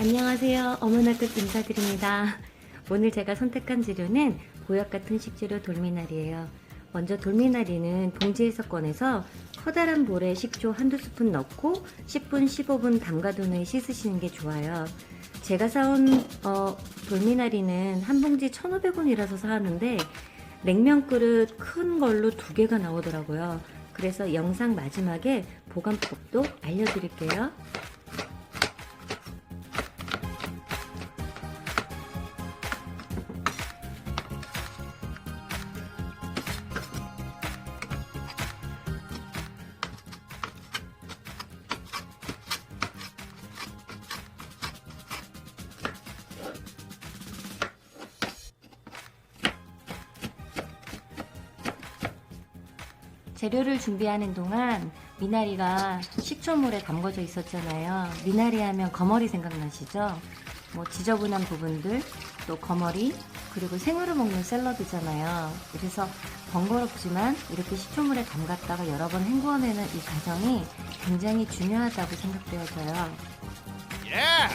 안녕하세요. 어머나급 인사드립니다. 오늘 제가 선택한 재료는 보약 같은 식재료 돌미나리예요. 먼저 돌미나리는 봉지에서 꺼내서 커다란 볼에 식초 한두 스푼 넣고 10분, 15분 담가둔 후에 씻으시는 게 좋아요. 제가 사온 어, 돌미나리는 한 봉지 1,500원이라서 사왔는데 냉면 그릇 큰 걸로 두 개가 나오더라고요. 그래서 영상 마지막에 보관법도 알려드릴게요. 재료를 준비하는 동안 미나리가 식초물에 담궈져 있었잖아요. 미나리 하면 거머리 생각나시죠? 뭐 지저분한 부분들, 또 거머리, 그리고 생으로 먹는 샐러드잖아요. 그래서 번거롭지만 이렇게 식초물에 담갔다가 여러 번 헹궈내는 이 과정이 굉장히 중요하다고 생각되어져요. Yeah!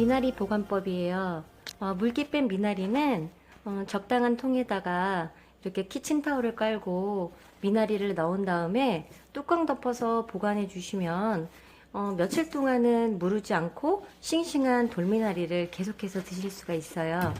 미나리 보관법이에요. 어, 물기 뺀 미나리는 어, 적당한 통에다가 이렇게 키친타올을 깔고 미나리를 넣은 다음에 뚜껑 덮어서 보관해 주시면 어, 며칠 동안은 무르지 않고 싱싱한 돌미나리를 계속해서 드실 수가 있어요.